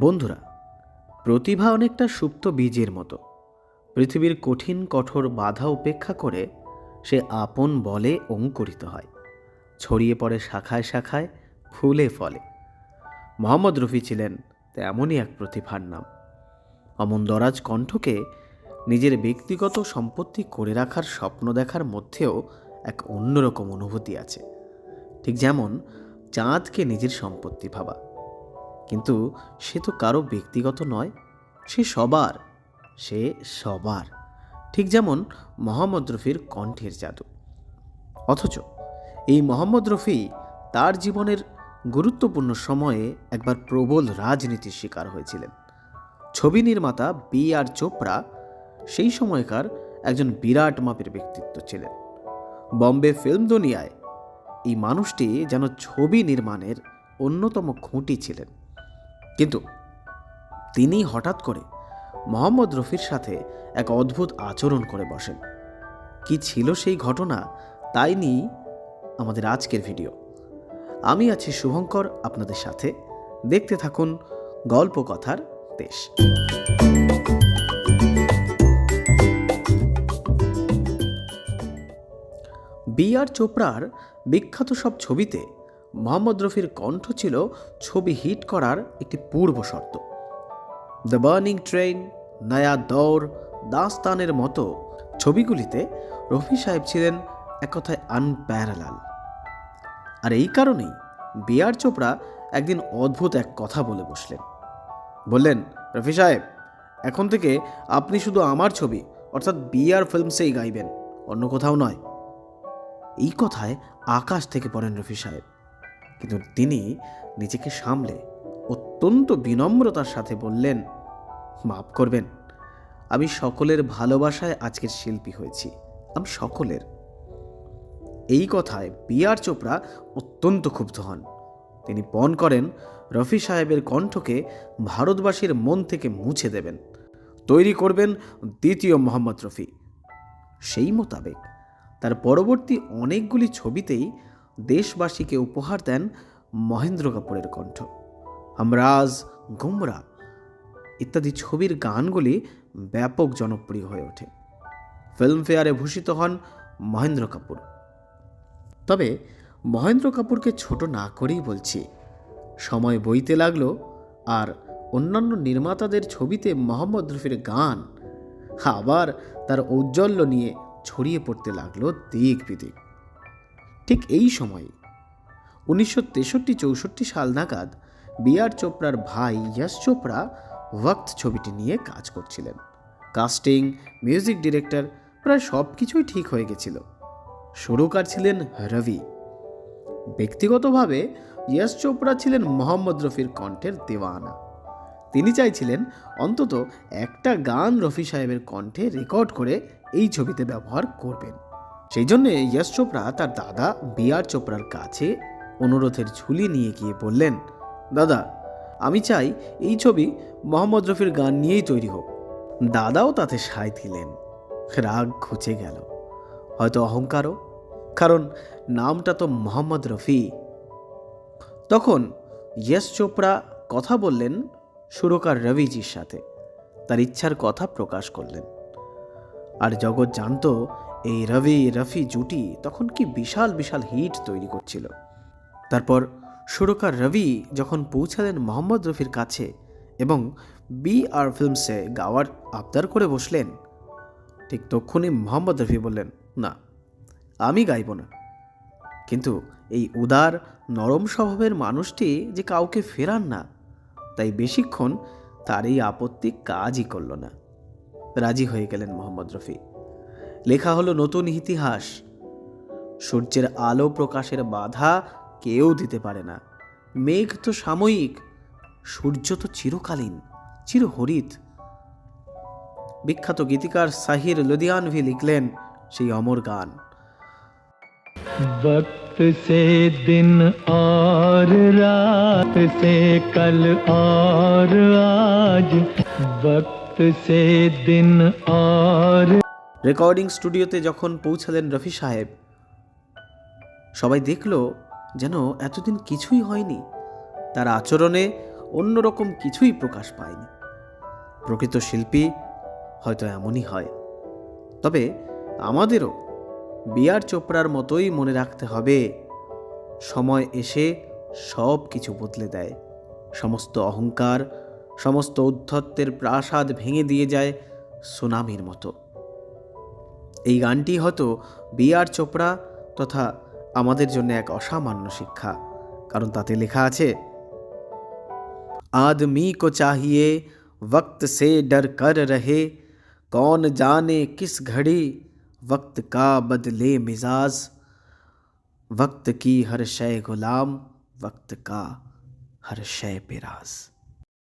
বন্ধুরা, প্রতিভা অনেকটা সুপ্ত বীজের মতো। পৃথিবীর কঠিন, কঠোর বাধা উপেক্ষা করে সে আপন বলে অঙ্কুরিত হয়। ছড়িয়ে পড়ে শাখায় শাখায়, ফুলে ফলে। মোহাম্মদ রফি ছিলেন তেমনই এক প্রতিভার নাম। অমন দরাজ কণ্ঠকে নিজের ব্যক্তিগত সম্পত্তি করে রাখার স্বপ্ন দেখার মধ্যেও এক অন্যরকম অনুভূতি আছে। ঠিক যেমন, চাঁদকে নিজের সম্পত্তি ভাবা। কিন্তু সে তো কারও ব্যক্তিগত নয়, সে সবার সে সবার। ঠিক যেমন মোহাম্মদ রফির কণ্ঠের জাদু। অথচ এই মোহাম্মদ রফি তার জীবনের গুরুত্বপূর্ণ সময়ে একবার প্রবল রাজনীতির শিকার হয়েছিলেন। ছবি নির্মাতা বি আর চোপড়া সেই সময়কার একজন বিরাট মাপের ব্যক্তিত্ব ছিলেন। বম্বে ফিল্ম দুনিয়ায় এই মানুষটি যেন ছবি নির্মাণের অন্যতম খুঁটি ছিলেন। কিন্তু তিনি হঠাৎ করে মোহাম্মদ রফির সাথে এক অদ্ভুত আচরণ করে বসেন। কি ছিল সেই ঘটনা তাই নিয়েই আমাদের আজকের ভিডিও। আমি আছি শুভঙ্কর, আপনাদের সাথে দেখতে থাকুন গল্প কথার দেশ। বি আর চোপড়ার বিখ্যাত সব ছবিতে মোহাম্মদ রফির কণ্ঠ ছিল ছবি হিট করার একটি পূর্ব শর্ত। দ্য বার্নিং ট্রেন নয়া দৌড়, দাস্তানের মতো ছবিগুলিতে রফি সাহেব ছিলেন এক কথায় আনপ্যারালাল আর এই কারণেই বি আর চোপড়া একদিন অদ্ভুত এক কথা বলে বসলেন। বললেন, রফি সাহেব, এখন থেকে আপনি শুধু আমার ছবি, অর্থাৎ বি আর ফিল্মসেই গাইবেন, অন্য কোথাও নয়। এই কথায় আকাশ থেকে পড়েন রফি সাহেব। কিন্তু তিনি নিজেকে সামলে অত্যন্ত বিনম্রতার সাথে বললেন, মাফ করবেন, আমি সকলের ভালোবাসায় আজকের শিল্পী হয়েছি, আমি সকলের। এই কথায় বি আর চোপড়া অত্যন্ত ক্ষুব্ধ হন। তিনি পণ করেন, রফি সাহেবের কণ্ঠকে ভারতবাসীর মন থেকে মুছে দেবেন। তৈরি করবেন দ্বিতীয় মোহাম্মদ রফি। সেই মোতাবেক তার পরবর্তী অনেকগুলি ছবিতেই দেশবাসীকে উপহার দেন মহেন্দ্র কাপুরের কণ্ঠ। আমরাজ গুমরা ইত্যাদি ছবির গানগুলি ব্যাপক জনপ্রিয় হয়ে ওঠে। ফিল্মফেয়ারে ভূষিত হন মহেন্দ্র কাপুর। তবে মহেন্দ্র কাপুরকে ছোট না করেই বলছি, সময় বইতে লাগল আর অন্যান্য নির্মাতাদের ছবিতে মোহাম্মদ রফির গান, আবার তার ঔজ্জ্বল্য নিয়ে ছড়িয়ে পড়তে লাগল দিক বিদিক। ঠিক এই সময়, উনিশশো তেষট্টি চৌষট্টি সাল নাগাদ বিআর চোপড়ার ভাই যশ চোপড়া ওয়াক্ত ছবিটি নিয়ে কাজ করছিলেন। কাস্টিং, মিউজিক ডিরেক্টর, প্রায় সব কিছুই ঠিক হয়ে গেছিল। সুরকার ছিলেন রবি। ব্যক্তিগতভাবে যশ চোপড়া ছিলেন মোহাম্মদ রফির কণ্ঠের দেওয়ানা। তিনি চাইছিলেন অন্তত একটা গান রফি সাহেবের কণ্ঠে রেকর্ড করে এই ছবিতে ব্যবহার করবেন। সেই জন্যে যশ চোপড়া তার দাদা বি আর চোপড়ার কাছে অনুরোধের ঝুলি নিয়ে গিয়ে বললেন, দাদা, আমি চাই এই ছবি মোহাম্মদ রফির গান নিয়েই তৈরি হোক। দাদাও তাতে সায় দিলেন। রাগ ঘুচে গেল। হয়তো অহংকারও, কারণ নামটা তো মোহাম্মদ রফি। তখন যশ চোপড়া কথা বললেন সুরকার রবিজির সাথে। তার ইচ্ছার কথা প্রকাশ করলেন। আর জগৎ জানতো এই রবি রফি জুটি তখন কি বিশাল বিশাল হিট তৈরি করছিল। তারপর সুরকার রবি যখন পৌঁছালেন মোহাম্মদ রফির কাছে এবং বি আর ফিল্মসে গাওয়ার আবদার করে বসলেন, ঠিক তক্ষুনি মোহাম্মদ রফি বললেন, না, আমি গাইব না। কিন্তু এই উদার, নরম স্বভাবের মানুষটি যে কাউকে ফেরান না, তাই বেশিক্ষণ তার এই আপত্তি কাজই করল না। রাজি হয়ে গেলেন মোহাম্মদ রফি। লেখা হলো নতুন ইতিহাস সূর্যের আলো প্রকাশের বাধা কেউ দিতে পারে না মেঘ তো সাময়িক সূর্য তো চিরকালীন চিরহরিত বিখ্যাত গীতিকার সাহির লুধিয়ানভি লিখলেন সেই অমর গান वक्त से दिन और रात से कल और आज वक्त से दिन और রেকর্ডিং স্টুডিওতে যখন পৌঁছালেন রফি সাহেব, সবাই দেখল যেন এতদিন কিছুই হয়নি। তার আচরণে অন্যরকম কিছুই প্রকাশ পায়নি। প্রকৃত শিল্পী হয়তো এমনই হয়। তবে আমাদেরও বিআর চোপড়ার মতোই মনে রাখতে হবে, সময় এসে সব কিছু বদলে দেয়। সমস্ত অহংকার, সমস্ত উদ্ধত্তের প্রাসাদ ভেঙে দিয়ে যায় সুনামির মতো। এই গানটি হয়তো বিআর চোপড়া তথা আমাদের জন্য এক অসামান্য শিক্ষা কারণ তাতে লেখা আছে आदमी को चाहिए वक्त से डर कर रहे कौन जाने किस घड़ी वक्त का बदले मिजाज वक्त की हर शय गुलाम वक्त का हर शय पे राज